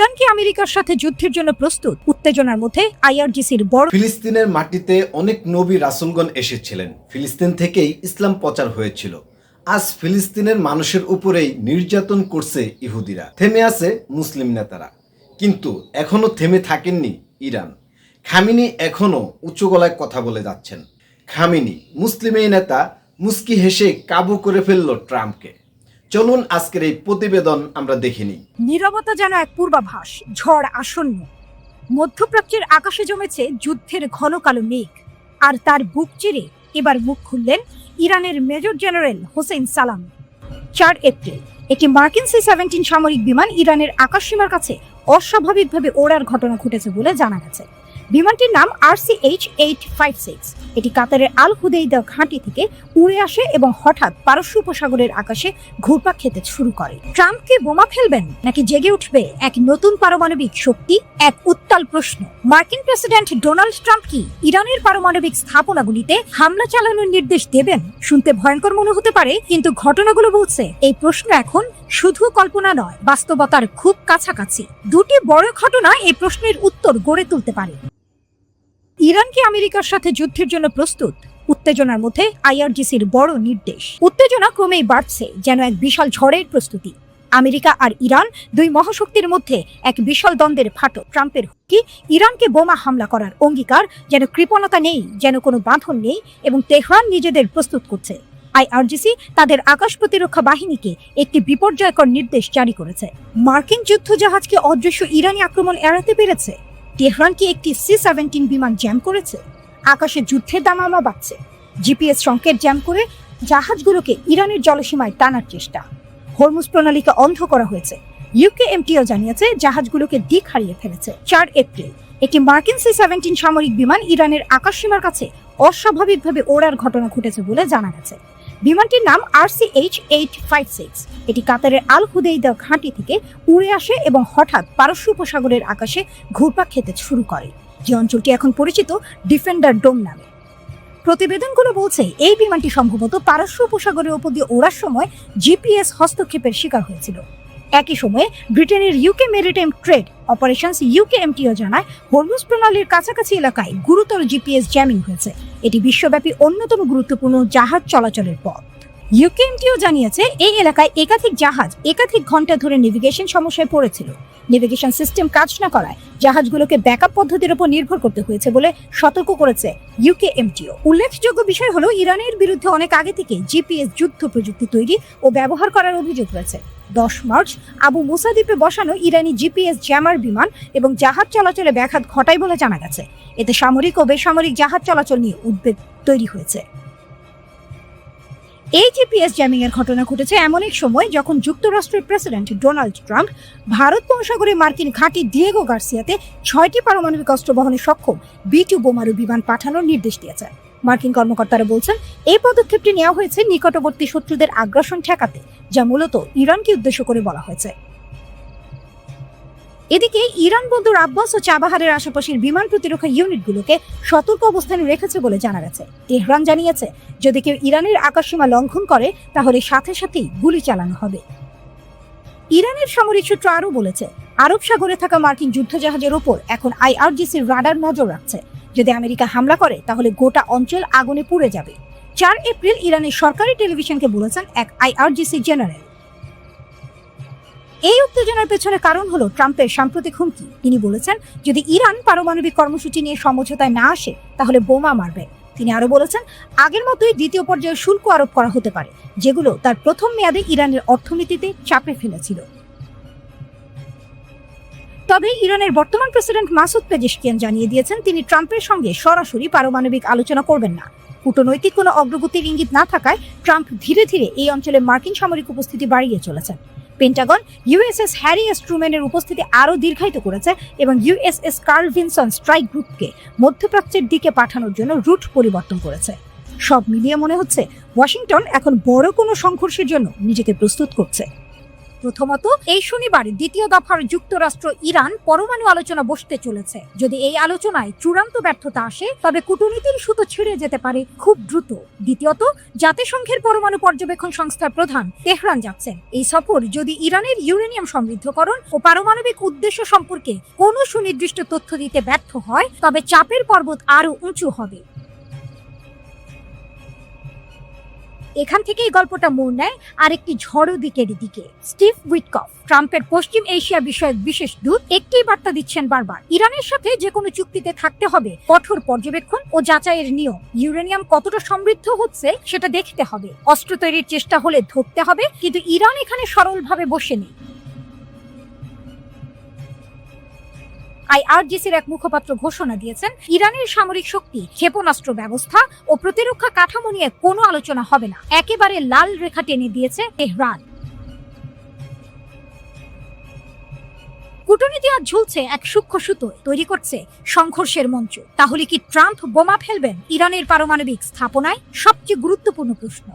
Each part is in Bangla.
ইরান কি আমেরিকার সাথে যুদ্ধের জন্য প্রস্তুত। উত্তেজনার মধ্যে আইআরজিসির বড় ফিলিস্তিনের মাটিতে অনেক নবী রাসুলগণ এসেছিলেন। ফিলিস্তিন থেকেই ইসলাম প্রচার হয়েছিল। আজ ফিলিস্তিনের মানুষের উপরেই নির্যাতন করছে ইহুদিরা। থেমে আছে মুসলিম নেতারা। কিন্তু এখনও থেমে থাকেননি ইরান। খামিনি এখনও উচ্চ গলায় কথা বলে যাচ্ছেন। খামিনি মুসলিম এই নেতা, মুস্কি হেসে কাবু করে ফেলল ট্রাম্পকে। চলুন আজকের এই প্রতিবেদন আমরা দেখে নিই। নীরবতা যেন এক পূর্বাভাস, ঝড় আসন্ন। মধ্যপ্রাচ্যের আকাশে জমেছে যুদ্ধের ঘন কালো মেঘ, আর তার বুক চিরে এবার মুখ খুললেন ইরানের মেজর জেনারেল হোসেন সালাম। চার এপ্রিল, একটি মার্কিন সি সেভেন্টিন সামরিক বিমান ইরানের আকাশসীমার কাছে অস্বাভাবিকভাবে ওড়ার ঘটনা ঘটেছে বলে জানা গেছে। বিমানটির নাম RC H eight five six এটি কাতারের আল হুদেইদা ঘাঁটি থেকে উড়ে আসে এবং হঠাৎ পারস্য উপসাগরের আকাশে ঘুরপাক খেতে শুরু করে। ট্রাম্পকে বোমা ফেলবেন নাকি জেগে উঠবে এক নতুন পারমাণবিক শক্তি? এক উত্তাল প্রশ্ন। মার্কিন প্রেসিডেন্ট ডোনাল্ড ট্রাম্প কি ইরানের পারমাণবিক স্থাপনাগুলিতে হামলা চালানোর নির্দেশ দেবেন? শুনতে ভয়ঙ্কর মনে হতে পারে, কিন্তু ঘটনাগুলো বলছে, এই প্রশ্ন এখন শুধু কল্পনা নয়, বাস্তবতার খুব কাছাকাছি। দুটি বড় ঘটনা এই প্রশ্নের উত্তর গড়ে তুলতে পারে। ইরান কি আমেরিকার সাথে যুদ্ধের জন্য প্রস্তুত? উত্তেজনার মধ্যে আইআরজিসির বড় নির্দেশ। উত্তেজনা ক্রমেই বাড়ছে, যেন এক বিশাল ঝড়ের প্রস্তুতি। আমেরিকা আর ইরান দুই মহাশক্তির মধ্যে এক বিশাল দ্বন্দ্বের ফাটল। ট্রাম্পের হুমকি ইরানকে বোমা হামলা করার অঙ্গীকার যেন কৃপণতা নেই, যেন কোনো বাঁধন নেই এবং তেহরান নিজেদের প্রস্তুত করছে। আইআরজিসি তাদের আকাশ প্রতিরক্ষা বাহিনীকে একটি বিপর্যয়কর নির্দেশ জারি করেছে। মার্কিন যুদ্ধজাহাজকে অদৃশ্য ইরানি আক্রমণ এড়াতে পেরেছে? তেহরান কি একটি সি সেভেন্টিন বিমান জ্যাম করেছে। আকাশে যুদ্ধের দামামা বাড়ছে জিপিএস সংকেত জ্যাম করে জাহাজগুলোকে ইরানের জলসীমায় টানার চেষ্টা। হরমুজ প্রণালীকে অন্ধ করা হয়েছে। ইউকে এমটিও জানিয়েছে, জাহাজগুলোকে দিক হারিয়ে ফেলেছে। চার এপ্রিল, একটি মার্কিন সি সেভেন্টিন সামরিক বিমান ইরানের আকাশসীমার কাছে অস্বাভাবিকভাবে ওড়ার ঘটনা ঘটেছে বলে জানা গেছে। বিমানটির নাম RC H eight five six এটি কাতারের আল হুদেইদা ঘাঁটি থেকে উড়ে আসে এবং হঠাৎ পারস্য উপসাগরের আকাশে ঘুরপাক খেতে শুরু করে। যে অঞ্চলটি এখন পরিচিত ডিফেন্ডার ডোম নামে। প্রতিবেদনগুলো বলছে, এই বিমানটি সম্ভবত পারস্য উপসাগরের ওপর দিয়ে ওড়ার সময় জিপিএস হস্তক্ষেপের শিকার হয়েছিল। একই সময়ে ব্রিটেনের UK maritime trade operations UK MTO জানায় হরমুজ প্রণালীর কাছাকাছি এলাকায় গুরুতর জিপিএস জ্যামিং হয়েছে। এটি বিশ্বব্যাপী অন্যতম গুরুত্বপূর্ণ জাহাজ চলাচলের পথ। ইউকেএমটিও জানিয়েছে, এই এলাকায় একাধিক জাহাজ একাধিক ঘণ্টা ধরে নেভিগেশন সমস্যায় পড়েছিল। নেভিগেশন সিস্টেম কাজ না করায় জাহাজগুলোকে ব্যাকআপ পদ্ধতির উপর নির্ভর করতে হয়েছে বলে সতর্ক করেছে ইউকেএমটিও উল্লেখযোগ্য বিষয় হলো, ইরানের বিরুদ্ধে অনেক আগে থেকে জিপিএস যুদ্ধ প্রযুক্তি তৈরি ও ব্যবহার করার অভিযোগ রয়েছে। দশ মার্চ, আবু মুসা দ্বীপে বসানো ইরানি জিপিএস জ্যামার বিমান এবং জাহাজ চলাচলে ব্যাঘাত ঘটায় বলে জানা গেছে। এতে সামরিক ও বেসামরিক জাহাজ চলাচল নিয়ে উদ্বেগ তৈরি হয়েছে। এই জিপিএস জ্যামিং এর ঘটনা ঘটেছে এমন এক সময় যখন যুক্তরাষ্ট্রের প্রেসিডেন্ট ডোনাল্ড ট্রাম্প ভারত মহাসাগরে মার্কিন ঘাঁটি ডিয়েগো গার্সিয়াতে ছয়টি পারমাণবিক অস্ত্র বহনে সক্ষম বি টু বোমারু বিমান পাঠানোর নির্দেশ দিয়েছে মার্কিন কর্মকর্তারা বলছেন, এই পদক্ষেপটি নেওয়া হয়েছে নিকটবর্তী শত্রুদের আগ্রাসন ঠেকাতে, যা মূলত ইরানকে উদ্দেশ্য করে বলা হয়েছে। এদিকে ইরান বন্দর আব্বাস ও চাবাহারের আশেপাশের বিমান প্রতিরক্ষা ইউনিটগুলোকে সতর্ক অবস্থানে রেখেছে বলে জানা গেছে। তেহরান জানিয়েছে, যদি কেউ ইরানের আকাশসীমা লঙ্ঘন করে, তাহলে সাথে সাথেই গুলি চালানো হবে। ইরানের সামরিক সূত্র আরও বলেছে, আরব সাগরে থাকা মার্কিন যুদ্ধজাহাজের ওপর এখন আইআরজিসির রাডার নজর রাখছে। যদি আমেরিকা হামলা করে, তাহলে গোটা অঞ্চল আগুনে পুড়ে যাবে। চার এপ্রিল ইরানের সরকারি টেলিভিশনকে বলেছেন এক আইআরজিসি জেনারেল। এই উত্তেজনার পেছনে কারণ হলো ট্রাম্পের সাম্প্রতিক হুমকি। তিনি বলেছেন, যদি ইরান পারমাণবিক কর্মসূচি নিয়ে সমঝোতায় না আসে, তাহলে বোমা মারবে। তিনি আরও বলেছেন, আগের মতোই দ্বিতীয় পর্যায়ে শুল্ক আরোপ করা হতে পারে, যেগুলো তার প্রথম মেয়াদে ইরানের অর্থনীতিতে চাপে ফেলেছিল। তবে ইরানের বর্তমান প্রেসিডেন্ট মাসুদ পেজেশকিয়ান জানিয়ে দিয়েছেন, তিনি ট্রাম্পের সঙ্গে সরাসরি পারমাণবিক আলোচনা করবেন না। কূটনৈতিক কোনো অগ্রগতির ইঙ্গিত না থাকায় ট্রাম্প ধীরে ধীরে এই অঞ্চলে মার্কিন সামরিক উপস্থিতি বাড়িয়ে চলেছেন। পেন্টাগন, ইউএসএস হ্যারি এস ট্রুম্যানের উপস্থিতি আরও দীর্ঘায়িত করেছে এবং ইউএসএস কার্ল ভিনসন স্ট্রাইক গ্রুপকে মধ্যপ্রাচ্যের দিকে পাঠানোর জন্য রুট পরিবর্তন করেছে। সব মিলিয়ে মনে হচ্ছে, ওয়াশিংটন এখন বড় কোনো সংঘর্ষের জন্য নিজেকে প্রস্তুত করছে। প্রথমত, এই শনিবার দ্বিতীয় দফার যুক্তরাষ্ট্র ইরান পরমাণু আলোচনা বসতে চলেছে। যদি এই আলোচনায় চূড়ান্ত ব্যর্থতা আসে, তবে কূটনীতির সুতো ছিঁড়ে যেতে পারে খুব দ্রুত। দ্বিতীয়ত, জাতিসংঘের পরমাণু পর্যবেক্ষণ সংস্থার প্রধান তেহরান যাচ্ছেন এই সফর যদি ইরানের ইউরেনিয়াম সমৃদ্ধকরণ ও পারমাণবিক উদ্দেশ্য সম্পর্কে কোনো সুনির্দিষ্ট তথ্য দিতে ব্যর্থ হয়, তবে চাপের পর্বত আরও উঁচু হবে। এখান থেকে এই গল্পটা মোড় নেয় আরেকটি ঝড়ো দিকের দিকে। স্টিভ উইটকফ, ট্রাম্পের পশ্চিম এশিয়া বিষয়ক বিশেষ দূত একটি বার্তা দিচ্ছেন বারবার। ইরানের সাথে যে কোনো চুক্তিতে থাকতে হবে, কঠোর পর্যবেক্ষণ ও যাচাইয়ের নিয়ম। ইউরেনিয়াম কতটা সমৃদ্ধ হচ্ছে, সেটা দেখতে হবে। অস্ত্র তৈরির চেষ্টা হলে ধরতে হবে, কিন্তু ইরান এখানে সরলভাবে বসে নেই আইআরজিসির এক মুখপাত্র ঘোষণা দিয়েছেন, ইরানের সামরিক শক্তি, ক্ষেপণাস্ত্র ব্যবস্থা ও প্রতিরক্ষা কাঠামো নিয়ে কোনো আলোচনা হবে না। একেবারে লাল রেখা টেনে দিয়েছে তেহরান। কূটনীতি আজ ঝুলছে এক সূক্ষ্ম সুতো তৈরি করছে সংঘর্ষের মঞ্চ। তাহলে কি ট্রাম্প বোমা ফেলবেন ইরানের পারমাণবিক স্থাপনায়? সবচেয়ে গুরুত্বপূর্ণ প্রশ্ন।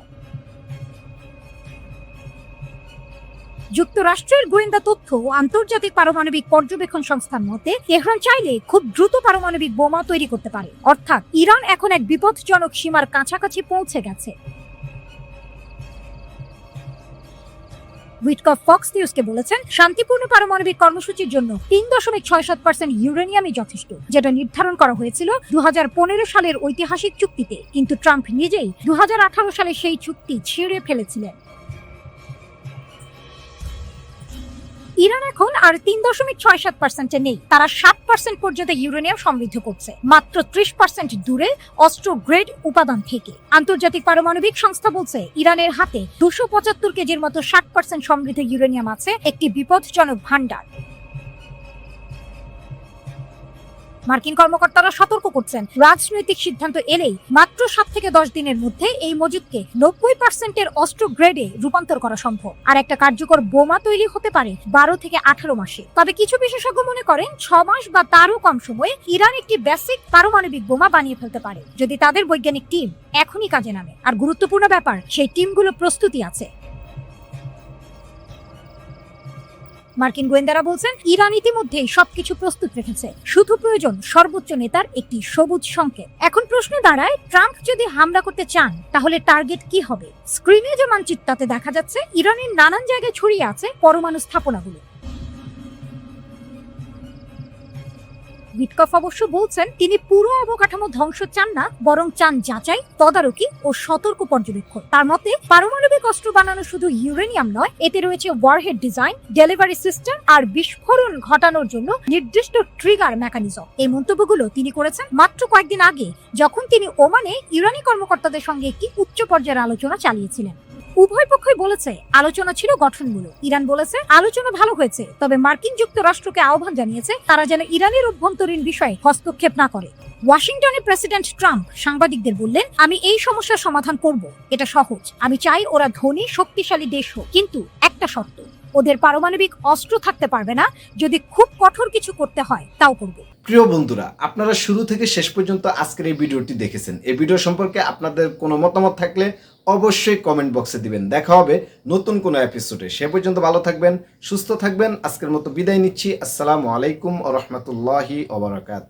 যুক্তরাষ্ট্রের গোয়েন্দা তথ্য ও আন্তর্জাতিক পারমাণবিক পর্যবেক্ষণ সংস্থার মতে, তেহরান চাইলে খুব দ্রুত পারমাণবিক বোমা তৈরি করতে পারে। অর্থাৎ, ইরান এখন এক বিপজ্জনক সীমার কাছাকাছি পৌঁছে গেছে। ফক্স নিউজকে বলেছেন, শান্তিপূর্ণ পারমাণবিক কর্মসূচির জন্য তিন দশমিক ছয় সাত পার্সেন্ট ইউরেনিয়ামই যথেষ্ট, যেটা নির্ধারণ করা হয়েছিল দু হাজার পনেরো সালের ঐতিহাসিক চুক্তিতে। কিন্তু ট্রাম্প নিজেই দু হাজার আঠারো সালে সেই চুক্তি ছিঁড়ে ফেলেছিলেন। ইরান এখন আর তিন দশমিক ছয় সাত পার্সেন্টে নেই। তারা সাত পার্সেন্ট পর্যন্ত ইউরেনিয়াম সমৃদ্ধ করছে। মাত্র ত্রিশ পার্সেন্ট দূরে অস্ত্র গ্রেড উপাদান থেকে। আন্তর্জাতিক পারমাণবিক সংস্থা বলছে, ইরানের হাতে দুশো পঁচাত্তর কেজির মতো ষাট পার্সেন্ট সমৃদ্ধ ইউরেনিয়াম আছে, একটি বিপদজনক ভান্ডার মার্কিন কর্মকর্তারা সতর্ক করছেন। রাজনৈতিক সিদ্ধান্ত এলেই মাত্র সাত থেকে দশ দিনের মধ্যে এই মজুদকে নব্বই পার্সেন্টের অস্ত্র গ্রেডে রূপান্তর করা সম্ভব। আর একটা কার্যকর বোমা তৈরি হতে পারে বারো থেকে আঠারো মাসে। তবে কিছু বিশেষজ্ঞ মনে করেন, ছ মাস বা তারও কম সময়ে ইরান একটি বেসিক পারমাণবিক বোমা বানিয়ে ফেলতে পারে। যদি তাদের বৈজ্ঞানিক টিম এখনই কাজে নামে। আর গুরুত্বপূর্ণ ব্যাপার, সেই টিমগুলো প্রস্তুতি আছে। মার্কিন গোয়েন্দারা বলছেন, ইরান ইতিমধ্যেই সবকিছু প্রস্তুত রেখেছে। শুধু প্রয়োজন সর্বোচ্চ নেতার একটি সবুজ সংকেত। এখন প্রশ্ন দাঁড়ায়, ট্রাম্প যদি হামলা করতে চান, তাহলে টার্গেট কি হবে? স্ক্রিনে যে মানচিত্রতে দেখা যাচ্ছে, ইরানের নানান জায়গায় ছড়িয়ে আছে পরমাণু স্থাপনাগুলো। উইটকফ অবশ্য বলছেন, তিনি পুরো অবকাঠামো ধ্বংস চান না, বরং চান যাচাই, তদারকি ও সতর্ক পর্যবেক্ষণ। তার মতে, পারমাণবিক অস্ত্র বানানো শুধু ইউরেনিয়াম নয়, এতে রয়েছে ওয়ারহেড ডিজাইন ডেলিভারি সিস্টেম আর বিস্ফোরণ ঘটানোর জন্য নির্দিষ্ট ট্রিগার মেকানিজম এই মন্তব্যগুলো তিনি করেছেন মাত্র কয়েকদিন আগে, যখন তিনি ওমানে ইরানি কর্মকর্তাদের সঙ্গে একটি উচ্চ পর্যায়ের আলোচনা চালিয়েছিলেন। উভয় পক্ষই বলেছে, আলোচনা ছিল গঠনমূলক। ইরান বলেছে, আলোচনা ভালো হয়েছে, তবে মার্কিন যুক্তরাষ্ট্রকে আহ্বান জানিয়েছে, তারা যেন ইরানের অভ্যন্তরীণ বিষয়ে হস্তক্ষেপ না করে। ওয়াশিংটনের প্রেসিডেন্ট ট্রাম্প সাংবাদিকদের বললেন, আমি এই সমস্যার সমাধান করব। এটা সহজ। আমি চাই ওরা ধনী, শক্তিশালী দেশ হোক। কিন্তু একটা শর্ত ওদের পারমাণবিক অস্ত্র থাকতে পারবে না। যদি খুব কঠোর কিছু করতে হয়, তাও করব। প্রিয় বন্ধুরা, আপনারা শুরু থেকে শেষ পর্যন্ত আজকের এই ভিডিওটি দেখেছেন। এই ভিডিও সম্পর্কে আপনাদের কোনো মতামত থাকলে অবশ্যই কমেন্ট বক্সে দিবেন। দেখা হবে নতুন কোনো এপিসোডে সে পর্যন্ত ভালো থাকবেন, সুস্থ থাকবেন। আজকের মতো বিদায় নিচ্ছি। আসসালামু আলাইকুম ও রহমতুল্লাহি ওবরাকাত